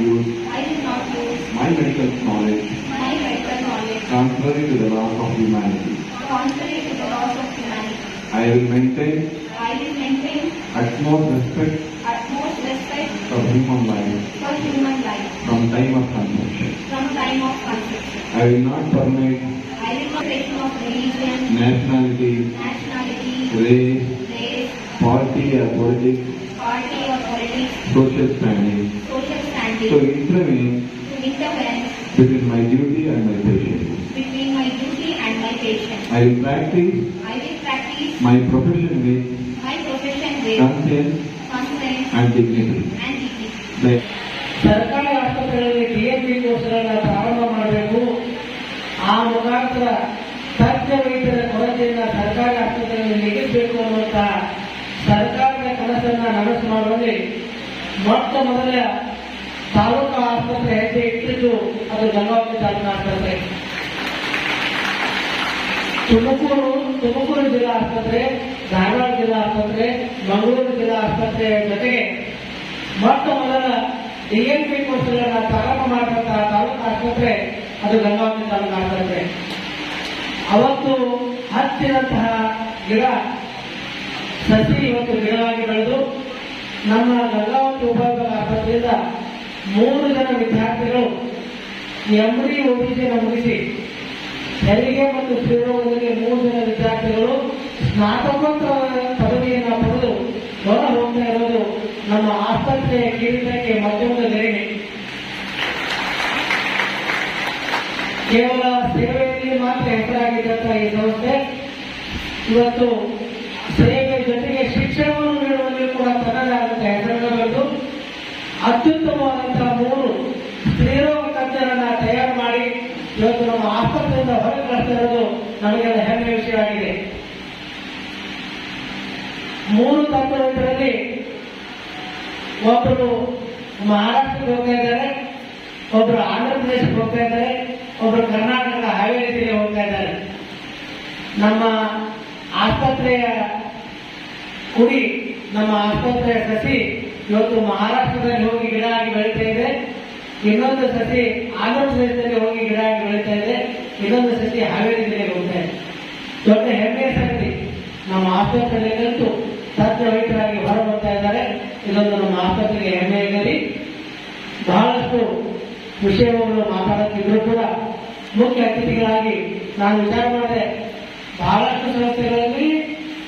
I will not use I will not use my medical knowledge my medical knowledge contrary to the laws of humanity. contrary to the laws of humanity. I will maintain I will maintain utmost respect utmost respect for human life for human life from time of conception. from time of conception. I will not permit I will not break of religion, nationality, nationality, race, race, party or politics, party or politics, social standing social to standing intervene to intervene between my duty and my patient. between my duty and my patient. I will practice I will practice my profession with my profession with conscience conscience and dignity. and dignity. Like ಸರ್ಕಾರಿ ಆಸ್ಪತ್ರೆಗಳಲ್ಲಿ DMP ಕೋರ್ಸ್ಗಳನ್ನ ಪ್ರಾರಂಭ ಮಾಡಬೇಕು ಆ ಮುಖಾಂತರ ತಜ್ಞ ವೈದ್ಯರ ಕೊರತೆಯನ್ನ ಸರ್ಕಾರಿ ಆಸ್ಪತ್ರೆಗಳಲ್ಲಿ ನೀಗಿಸಬೇಕು ಅನ್ನುವಂತ ಸರ್ಕಾರದ ಕನಸನ್ನ ನನಸು ಮಾಡುವಲ್ಲಿ ಮೊಟ್ಟ ಮೊದಲ ತಾಲೂಕು ಆಸ್ಪತ್ರೆ ಹೆಜ್ಜೆ ಇಟ್ಟಿದ್ದು ಅದು ಗಂಗಾವತಿ ತಾಲೂಕು ಆಸ್ಪತ್ರೆ ತುಮಕೂರು ತುಮಕೂರು ಜಿಲ್ಲಾ ಆಸ್ಪತ್ರೆ, ಧಾರವಾಡ ಜಿಲ್ಲಾ ಆಸ್ಪತ್ರೆ, ಮಂಗಳೂರು ಜಿಲ್ಲಾ ಆಸ್ಪತ್ರೆಯ ಜೊತೆಗೆ ಮೊಟ್ಟ ಮೊದಲ ಡಿಎನ್ಪಿ ಕೋರ್ಸ್ಗಳನ್ನ ಪ್ರಾರಂಭ ಮಾಡಿದಂತಹ ತಾಲೂಕು ಆಸ್ಪತ್ರೆ ಅದು ಗಂಗಾವತಿ ತಾಲೂಕು ಆಸ್ಪತ್ರೆ. ಅವತ್ತು ಹತ್ತಿರಂತಹ ಗಿಡ, ಸಸಿ ಇವತ್ತು ಗಿಡವಾಗಿ ಬೆಳೆದು ನಮ್ಮ ಗಂಗಾವತಿ ಉಪವಿಭಾಗ ಆಸ್ಪತ್ರೆಯಿಂದ ಮೂರು ಜನ ವಿದ್ಯಾರ್ಥಿಗಳು ಎಂಡಿ ಒಬಿಸಿಯನ್ನು ಮುಗಿಸಿ ಹೆರಿಗೆ ಮತ್ತು ಸ್ತ್ರೀರೋಗದಲ್ಲಿ ಮೂರು ಜನ ವಿದ್ಯಾರ್ಥಿಗಳು ಸ್ನಾತಕೋತ್ತರ ಪದವಿಯನ್ನು ಪಡೆದು ಹೊರ ಹೋಗ್ತಾ ಇರೋದು ನಮ್ಮ ಆಸ್ಪತ್ರೆಯ ಕಿರೀಟಕ್ಕೆ ಮತ್ತೊಂದು ಕೇವಲ ಸೇವೆಯಲ್ಲಿ ಮಾತ್ರ ಹೆಸರಾಗಿದ್ದಂತಹ ಈ ಸಂಸ್ಥೆ, ಇವತ್ತು ಸೇವೆ ಜೊತೆಗೆ ಶಿಕ್ಷಣವನ್ನು ನೀಡುವಲ್ಲಿ ಕೂಡ ತನ್ನದಾದಂತಹ ಹೆಸರನ್ನು ಅತ್ಯುತ್ತಮ ಮೂರು ಸ್ತ್ರೀರೋಗ ತಜ್ಞರನ್ನ ತಯಾರು ಮಾಡಿ ಇವತ್ತು ನಮ್ಮ ಆಸ್ಪತ್ರೆಯಿಂದ ಹೊರಗೆ ಕಳಿಸ್ತಾ ಇರೋದು ನಮಗೆಲ್ಲ ಹೆಮ್ಮೆ ಆಗಿದೆ. ಮೂರು ತಜ್ಞರಲ್ಲಿ ಒಬ್ಬರು ಮಹಾರಾಷ್ಟ್ರಕ್ಕೆ ಹೋಗ್ತಾ ಇದ್ದಾರೆ, ಒಬ್ರು ಆಂಧ್ರ ಪ್ರದೇಶಕ್ಕೆ ಹೋಗ್ತಾ ಇದ್ದಾರೆ, ಒಬ್ರು ಕರ್ನಾಟಕದ ಹಾವೇರಿ ಜಿಲ್ಲೆ ಹೋಗ್ತಾ ಇದ್ದಾರೆ. ನಮ್ಮ ಆಸ್ಪತ್ರೆಯ ಕುಡಿ, ನಮ್ಮ ಆಸ್ಪತ್ರೆಯ ಸಸಿ ಇವತ್ತು ಮಹಾರಾಷ್ಟ್ರದಲ್ಲಿ ಹೋಗಿ ಗಿಡ ಆಗಿ ಬೆಳೀತಾ ಇದೆ. ಇನ್ನೊಂದು ಸಸಿ ಆಂಧ್ರ ಪ್ರದೇಶದಲ್ಲಿ ಹೋಗಿ ಗಿಡ ಆಗಿ ಬೆಳೀತಾ ಇದೆ. ಇನ್ನೊಂದು ಸತಿ ಹಾವೇರಿ ಜಿಲ್ಲೆಗೆ ಹೋಗ್ತಾ ದೊಡ್ಡ ಹೆಮ್ಮೆಯ ಸಂಗತಿ ನಮ್ಮ ಆಸ್ಪತ್ರೆಯಲ್ಲಿ ಕಲಿತು ತಜ್ಞ ವೈದ್ಯರಾಗಿ ಹೊರ ಬರ್ತಾ ಇದ್ದಾರೆ. ಇದೊಂದು ನಮ್ಮ ಆಸ್ಪತ್ರೆಗೆ ಇರಲಿ ಬಹಳಷ್ಟು ವಿಷಯಗಳು ಮಾತಾಡುತ್ತಿದ್ದರೂ ಕೂಡ ಮುಖ್ಯ ಅತಿಥಿಗಳಾಗಿ ನಾನು ವಿಚಾರ ಮಾಡಿದೆ. ಬಹಳಷ್ಟು ಸಂಸ್ಥೆಗಳಲ್ಲಿ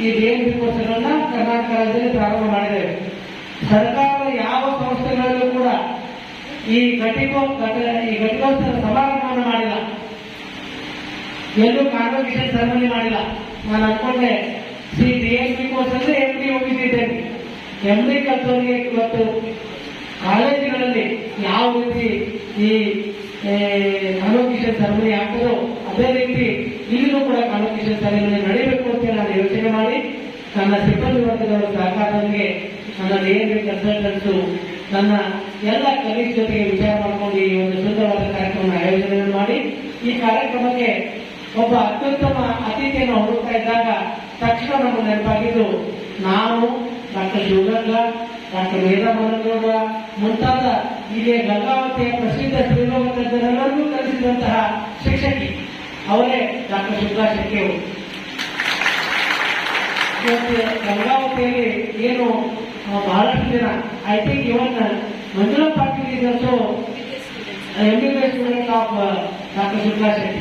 ಈ ಡಿಎನ್ಪಿ ಕೋರ್ಸ್ಗಳನ್ನ ಕರ್ನಾಟಕ ರಾಜ್ಯದಲ್ಲಿ ಪ್ರಾರಂಭ ಮಾಡಿದ್ದೇವೆ ಸರ್ಕಾರದ ಯಾವ ಸಂಸ್ಥೆಗಳಲ್ಲೂ ಕೂಡ ಈ ಘಟಿಕೋ ಘಟ- ಈ ಘಟಿಕೋತ್ಸವ ಸಮಾರಂಭವನ್ನು ಮಾಡಿಲ್ಲ. ಎಲ್ಲೂ ಕಾನ್ವೊಕೇಶನ್ ಸೆರೆಮನಿ ಮಾಡಿಲ್ಲ. ನಾನು ಅನ್ಕೊಂಡೆ C D S P course ಅಂದ್ರೆ ಎಂ ಡಿ ಹೋಗಿದ್ದೇನೆ ಎಂ ಡಿ ಕಲ್ತವರಿಗೆ ಇವತ್ತು ಕಾಲೇಜುಗಳಲ್ಲಿ ಯಾವ ರೀತಿ ಈ ಕಾನ್ವೊಕೇಶನ್ ಸೆರೆಮನಿ ಆಗ್ತದೋ ಅದೇ ರೀತಿ ಇಲ್ಲೂ ಕೂಡ ಕಾನ್ವೊಕೇಶನ್ ಸೆರೆಮನಿ ನಡೀಬೇಕು ಅಂತ ನಾನು ಯೋಚನೆ ಮಾಡಿ ನನ್ನ ಸಿಬ್ಬಂದಿ ವರ್ಗದವರ ಸಹಕಾರದೊಂದಿಗೆ ನನ್ನ ಡಿ ಎನ್ ಬಿ ಕನ್ಸಲ್ಟೆಂಟ್ಸು ನನ್ನ ಎಲ್ಲ ಕಲೀಗ್ ಜೊತೆಗೆ ವಿಚಾರ ಮಾಡಿಕೊಂಡು ಈ ಒಂದು ಸುಂದರವಾದ ಕಾರ್ಯಕ್ರಮ ಆಯೋಜನೆ ಮಾಡಿ ಈ ಕಾರ್ಯಕ್ರಮಕ್ಕೆ ಒಬ್ಬ ಅತ್ಯುತ್ತಮ ಅತಿಥಿಯನ್ನು ಹುಡುಕ್ತಾ ಇದ್ದಾಗ ತಕ್ಷಣ ನಮಗೆ ನೆನಪಾಗಿದ್ದು ನಾನು ಡಾಕ್ಟರ್ ಶಿವಗಂಗ, ಡಾಕ್ಟರ್ ವೇದಮನಗೌಡ ಮುಂತಾದ ಇಲ್ಲಿಯ ಗಂಗಾವತಿಯ ಪ್ರಸಿದ್ಧ ಶ್ರೀಲೋಕ ಜನರನ್ನು ಕಲಿಸಿದಂತಹ ಶಿಕ್ಷಕಿ ಅವರೇ ಡಾಕ್ಟರ್ ಶುಕ್ಲಾ ಶೆಟ್ಟಿ ಇವತ್ತು ಗಂಗಾವತಿಯಲ್ಲಿ ಏನು ಬಹಳಷ್ಟು ಜನ I think even Manjula Patil is also M B B student of doctor Shukla Shetty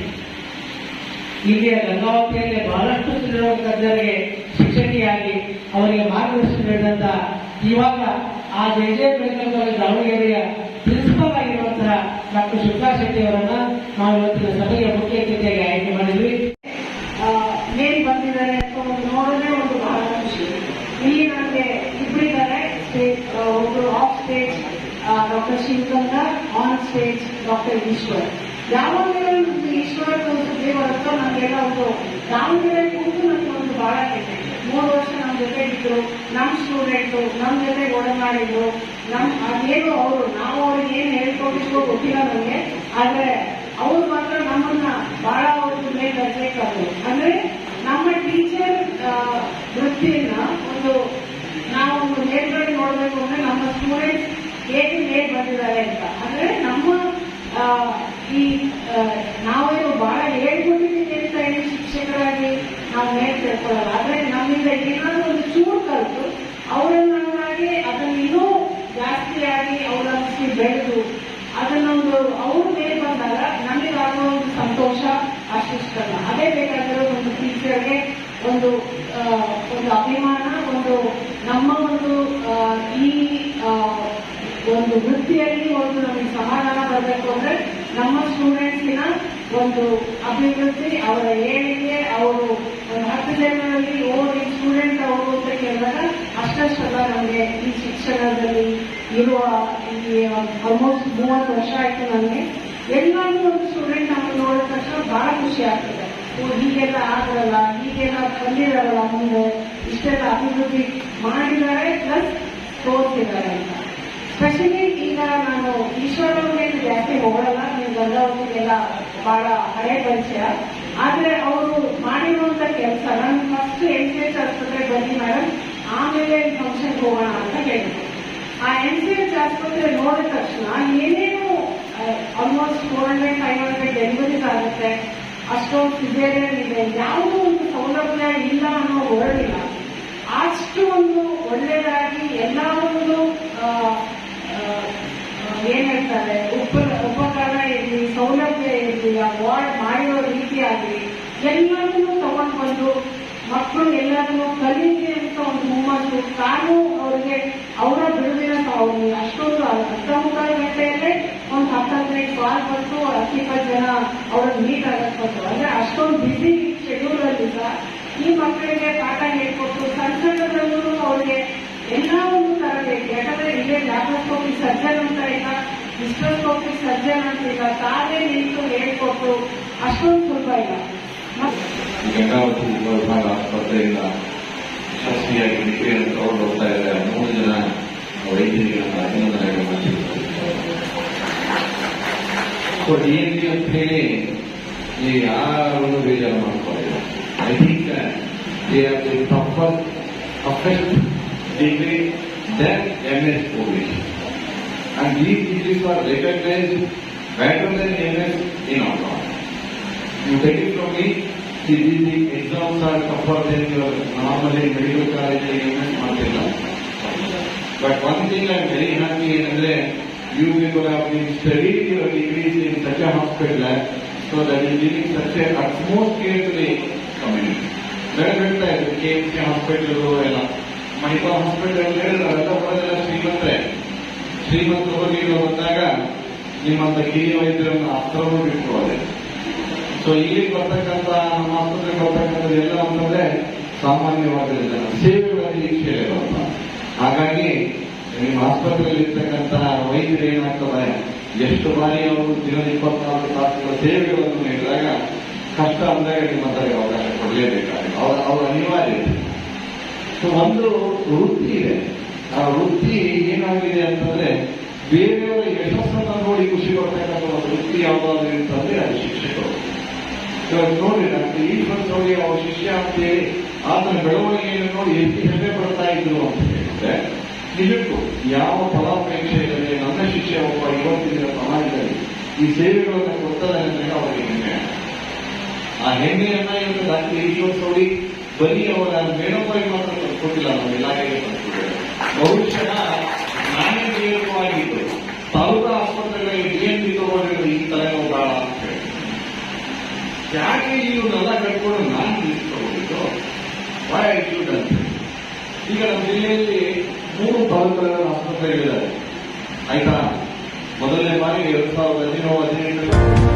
ಇಲ್ಲಿಯ ಗಂಗಾವತಿಯಲ್ಲಿ ಬಹಳಷ್ಟು ತಜ್ಞರಿಗೆ ಶಿಕ್ಷಕಿಯಾಗಿ ಅವರಿಗೆ ಮಾರ್ಗದರ್ಶನ ನೀಡಿದಂತ ಇವಾಗ ಆ ಜೆ ಜೆ ಮೆಡಿಕಲ್ ಕಾಲೇಜ್ ದಾವಣಗೆರೆಯ ಪ್ರಿನ್ಸಿಪಲ್ ಆಗಿರುವಂತಹ ಡಾಕ್ಟರ್ ಶುಕ್ಲಾ ಶೆಟ್ಟಿ ಅವರನ್ನ ನಾವು ಇವತ್ತಿನ ಸಭೆಯ ಮುಖ್ಯ ಅತಿಥಿಯಾಗಿ ಆಯ್ಕೆ ಮಾಡಿದ್ವಿ. ಏನ್ ಬಂದಿದ್ದಾರೆ ಅಂತ ನೋಡೋದೇ ಒಂದು ಬಹಳ ಖುಷಿ. ಇಲ್ಲಿ ನನಗೆ ಇಬ್ಬರಿದ್ದಾರೆ ಒಬ್ರು off stage doctor Shivaganga on stage doctor Eshwar. ಸುದ್ದಿ ನನಗೆಲ್ಲ ಒಂದು ದಾವಣಗೆರೆ ಕೂತು ನನಗೆ ಒಂದು ಭಾಳ ಕೆಟ್ಟ ಮೂರು ವರ್ಷ ನಮ್ಮ ಜೊತೆ ಇದ್ರು ನಮ್ಮ ಸ್ಟೂಡೆಂಟು ನಮ್ಮ ಜೊತೆ ಒಡನಾಡಿದ್ರು ನಮ್ ಅದೇನು ಅವರು, ನಾವು ಅವ್ರಿಗೆ ಏನು ಹೇಳ್ಕೊಟ್ಟಿದ್ರು ಗೊತ್ತಿಲ್ಲ ನಮಗೆ, ಆದ್ರೆ ಅವ್ರು ಮಾತ್ರ ನಮ್ಮನ್ನ ಬಹಳ ಅವ್ರ ಮೇಲೆ ಬರ್ಬೇಕಾದ್ರು ಅಂದ್ರೆ ನಮ್ಮ ಟೀಚರ್ ವೃತ್ತಿಯನ್ನ ಒಂದು ನಾವು ಒಂದು ಮೇಲ್ಗಡೆ ನೋಡ್ಬೇಕು ಅಂದ್ರೆ ನಮ್ಮ ಸ್ಟೂಡೆಂಟ್ ಹೇಗೆ ಮೇಲ್ ಬಂದಿದ್ದಾರೆ ಈ ಆ, ನಾವೇನು ಬಹಳ ಹೇಳ್ಕೊಟ್ಟಿದ್ದೀವಿ ಅಂತ ಹೇಳಿ ಶಿಕ್ಷಕರಾಗಿ ನಾವು ಮೇಲೆ ತಿಳ್ಕೊಳ್ಳಲ್ಲ ಆದ್ರೆ ನಮ್ಮಿಂದ ಏನಾದ್ರು ಒಂದು ಚೂರು ಕಲಿತು ಅವರನ್ನಾಗಿ ಅದನ್ನ ಇನ್ನೂ ಜಾಸ್ತಿಯಾಗಿ ಅವಲಂಬಿಸಿ ಬೆಳೆದು ಅದನ್ನೊಂದು ಅವ್ರ ಮೇಲೆ ಬಂದಾಗ ನಮಗಾಗೋ ಒಂದು ಸಂತೋಷ ಅಷ್ಟಿಷ್ಟಲ್ಲ ಅದೇ ಬೇಕಾಗಿರೋ ಒಂದು ಟೀಚರ್ಗೆ ಒಂದು ಒಂದು ಅಭಿಮಾನ, ಒಂದು ನಮ್ಮ ಒಂದು ಈ ಒಂದು ವೃತ್ತಿಯಲ್ಲಿ ಒಂದು ನಮಗೆ ಸಮಾಧಾನ ಬರಬೇಕು ಅಂದ್ರೆ ನಮ್ಮ ಸ್ಟೂಡೆಂಟ್ಸಿನ ಒಂದು ಅಭಿವೃದ್ಧಿ, ಅವರ ಏಳಿಗೆ ಅವರು ಒಂದು ಹತ್ತು ಜನರಲ್ಲಿ ಓದಿ ಸ್ಟೂಡೆಂಟ್ ಅವರು ಅಂತ ಕೇಳಿದಾಗ ಅಷ್ಟಷ್ಟಲ್ಲ ನಮಗೆ ಈ ಶಿಕ್ಷಣದಲ್ಲಿ ಇರುವ ಈ ಆಲ್ಮೋಸ್ಟ್ ಮೂವತ್ತು ವರ್ಷ ಆಯ್ತು ನನಗೆ ಎಲ್ಲರಿಗೂ ಒಂದು ಸ್ಟೂಡೆಂಟ್ ನಮಗೆ ನೋಡಿದ ತಕ್ಷಣ ಬಹಳ ಖುಷಿ ಆಗ್ತದೆ. ಹೀಗೆಲ್ಲ ಆಗಲ್ಲ, ಹೀಗೆಲ್ಲ ಬಂದಿರಲ್ಲ ಮುಂದೆ. ಇಷ್ಟೆಲ್ಲ ಅಭಿವೃದ್ಧಿ ಮಾಡಿದ್ದಾರೆ ಪ್ಲಸ್ ತೋರಿಸಿದ್ದಾರೆ ಅಂತ. ಸ್ಪೆಷಲಿ ಈಗ ನಾನು ಈಶ್ವರವ್ರಿಗೆ ಜಾಸ್ತಿ ಹೋಗಲ್ಲ ನೀವು ಬಂದವರಿಗೆಲ್ಲ ಬಹಳ ಹಳೆ ಪರಿಚಯ. ಆದ್ರೆ ಅವರು ಮಾಡಿರುವಂತ ಕೆಲಸ, ನಾನು ಫಸ್ಟ್ ಎನ್ ಸಿ ಎಚ್ ಆಸ್ಪತ್ರೆ ಬನ್ನಿ ಮೇಡಮ್ ಆಮೇಲೆ ಫಂಕ್ಷನ್ ಹೋಗೋಣ ಅಂತ ಹೇಳಿದ್ರು. ಆ ಎನ್ ಸಿ ಎಚ್ ಆಸ್ಪತ್ರೆ ನೋಡಿದ ತಕ್ಷಣ ಏನೇನು almost four hundred five hundred deliveries ಆಗುತ್ತೆ. ಅಷ್ಟೊಂದು ಸಿಜೇರಿಯನ್ ಇದೆ ಯಾವುದೋ ಒಂದು ಸೌಲಭ್ಯ ಇಲ್ಲ ಅನ್ನೋ ಹೊರಡಿಲ್ಲ ಅಷ್ಟು ಒಂದು ಒಳ್ಳೆಯದಾಗಿ ಎಲ್ಲ ಒಂದು ಏನ್ ಹೇಳ್ತಾರೆ, ಉಪ, ಉಪಕರಣ ಇರಲಿ, ಸೌಲಭ್ಯ ಇರಲಿ, ಆ ವಾರ್ಡ್ ಮಾಡಿರೋ ರೀತಿ ಆಗಲಿ ಎಲ್ಲರನ್ನೂ ತಗೊಂಡು ಬಂದು ಮಕ್ಕಳು ಎಲ್ಲರನ್ನೂ ಕಲೀಲಿ ಅಂತ ಒಂದು ಹುಮ್ಮಸ್ಸು. ತಾನು ಅವರಿಗೆ, ಅವರ ಬಿಡುವಿನ ಅವ್ರಿಗೆ ಅಷ್ಟೊಂದು ಅರ್ಧ ಮುಕ್ಕಾಲು ಗಂಟೆಯಲ್ಲೇ ಒಂದು ಹತ್ತು ಹದಿನೈದು ಕಾಲ್ ಬಂತು ಹತ್ತಿಪ್ಪತ್ತು ಜನ ಅವ್ರನ್ನ ಮೀಟ್ ಆಗಿಸ್ಕೊಂಡು ಅಂದ್ರೆ ಅಷ್ಟೊಂದು ಬಿಸಿ ಶೆಡ್ಯೂಲ್ ಅಲ್ಲಿ ಈ ಮಕ್ಕಳಿಗೆ ಪಾಠ ಹೇಳ್ಕೊಟ್ಟು ಸಣ್ಣ ಸಣ್ಣದಲ್ಲೂ ಅವ್ರಿಗೆ ಎಲ್ಲ ಒಂದು ತರಬೇಕು ಯಾಕಂದ್ರೆ ಇಲ್ಲೇ ಲ್ಯಾಪ್ರೋಸ್ಕೋಪಿಕ್ ಸರ್ಜನ್ ಅಂತ ಇಲ್ಲ ಹಿಸ್ಟ್ರೋಸ್ಕೋಪಿಕ್ ಸರ್ಜನ್ ಅಂತ ಇಲ್ಲ ತಾವೇ ನಿಂತು ಹೇಳ್ಕೊಟ್ಟು ಅಷ್ಟೊಂದು ಸುಲಭ ಇಲ್ಲ. ಗಂಗಾವತಿ ವಿಭಾಗ ಆಸ್ಪತ್ರೆಯಿಂದ ಯಶಸ್ವಿಯಾಗಿ ತಗೊಂಡು ಹೋಗ್ತಾ ಇದ್ದಾರೆ. ಸೊ ಡಿ ಎನ್ ಡಿ ಅಂತ ಹೇಳಿ ನೀವು ಯಾರು ಬೇಜಾರು ಮಾಡ್ಕೊಳ್ಳಿಲ್ಲ I think they are the proper perfect degree then M S police and these degrees are recognized better than MS in our law. You take it from me, see these the exams are tougher than your normally medical college MS ಮಾಡ್ತಿಲ್ಲ. But one thing I am very happy ಏನಂದ್ರೆ you people have been studying your degrees in such a hospital so that is giving such a utmost care K M C hospital ಎಲ್ಲ Manipal hospital ಅವೆಲ್ಲ ಶ್ರೀಮಂತರೇ ಶ್ರೀಮಂತರು ಹೋಗಿ ಬಂದಾಗ ನಿಮ್ಮಂತ ಕಿರಿಯ ವೈದ್ಯರನ್ನು ಹತ್ರವೂ ಬಿಟ್ಕೊಳ್ಳೋದೆ so ಇಲ್ಲಿಗೆ ಬರ್ತಕ್ಕಂಥ ನಮ್ಮ ಆಸ್ಪತ್ರೆಗೆ ಎಲ್ಲ ಅಂತಂದ್ರೆ ಸಾಮಾನ್ಯವಾದ ಸೇವೆಗಳ ನಿರೀಕ್ಷೆ ಹಾಗಾಗಿ ನಿಮ್ಮ ಆಸ್ಪತ್ರೆಯಲ್ಲಿ ಇರ್ತಕ್ಕಂತಹ ವೈದ್ಯರು ಏನಾಗ್ತದೆ ಎಷ್ಟು ಬಾರಿ ಅವರು ಜೀವನ ಇಪ್ಪತ್ನಾಲ್ಕು ತಾಸುಗಳ ಸೇವೆಗಳನ್ನು ನೀಡಿದಾಗ ಕಷ್ಟ ಅಂದಾಗ ನಿಮ್ಮ ಹತ್ರ ಅವಕಾಶ ಕೊಡಲೇಬೇಕಾಗಿದೆ. ಅವ್ರ ಅವ್ರ ಅನಿವಾರ್ಯ. ಸೊ, ಒಂದು ವೃತ್ತಿ ಇದೆ. ಆ ವೃತ್ತಿ ಏನಾಗಿದೆ ಅಂತಂದ್ರೆ ಬೇರೆಯವರ ಯಶಸ್ಸನ್ನು ನೋಡಿ ಖುಷಿ ಪಡ್ತಕ್ಕಂಥ ಒಂದು ವೃತ್ತಿ ಯಾವುದಾದ್ರೆ ಅಂತಂದ್ರೆ ಅದು ಶಿಕ್ಷಕರು. ಇವಾಗ ನೋಡಿ ಡಾಕ್ಟರ್ ಈಶ್ವರ್ ನೋಡಿ ಅವ್ರ ಶಿಷ್ಯ ಅಂತೇಳಿ ಆತನ ಬೆಳವಣಿಗೆಯನ್ನು ನೋಡಿ ಎಷ್ಟು ಹೆಮ್ಮೆ ಪಡ್ತಾ ಇದ್ರು ಅಂತ ಹೇಳಿದ್ರೆ ನಿಜಕ್ಕೂ ಯಾವ ಫಲಾಪೇಕ್ಷೆ ಇಲ್ಲದೆ ನನ್ನ ಶಿಷ್ಯ ಒಬ್ಬ ಇವತ್ತಿನ ಸಮಾಜದಲ್ಲಿ ಈ ಸೇವೆಗಳನ್ನು ಕೊಡ್ತಾರೆ ಅಂತ ಅವರಿಗೆ ಹೆಮ್ಮೆ ಆ ಹೆಮ್ಮೆಯನ್ನ ಇವತ್ತು ರಾತ್ರಿ ಈಶ್ವರ್ ನೋಡಿ ಬರೀ ಅವರ ಮೇಡಮ್ಗಳಿಗೆ ಮಾತ್ರ ಕೊಟ್ಟಿಲ್ಲ, ನಮ್ಮ ಇಲಾಖೆಗೆ ಬಹುಶಃ ನಾನೇ ನೇರವಾಗಿದ್ದು ಆಸ್ಪತ್ರೆಗಳಿಗೆ ಆಸ್ಪತ್ರೆಗಳಲ್ಲಿ ಡಿಎನ್ಪಿ ತಗೊಂಡಿರೋದು ಈ ತಲೆನೋವು ಬಾಳ ಅಂತ ಹೇಳಿ. ಯಾಕೆ ಇವನ್ನೆಲ್ಲ ಕಟ್ಕೊಂಡು ನಾನು ತಿಳಿಸ್ಕೊಂಡಿದ್ದು ಆಟಿಟ್ಯೂಡ್ ಅಂತ ಈಗ ನಮ್ಮ ಜಿಲ್ಲೆಯಲ್ಲಿ ಮೂರು ತಾಲೂಕುಗಳ ಆಸ್ಪತ್ರೆಗಳಿದ್ದಾರೆ ಆಯ್ತಾ? ಮೊದಲನೇ ಬಾರಿ ಎರಡ್ ಸಾವಿರದ ಹದಿನೇಳು ಹದಿನೆಂಟರಲ್ಲಿ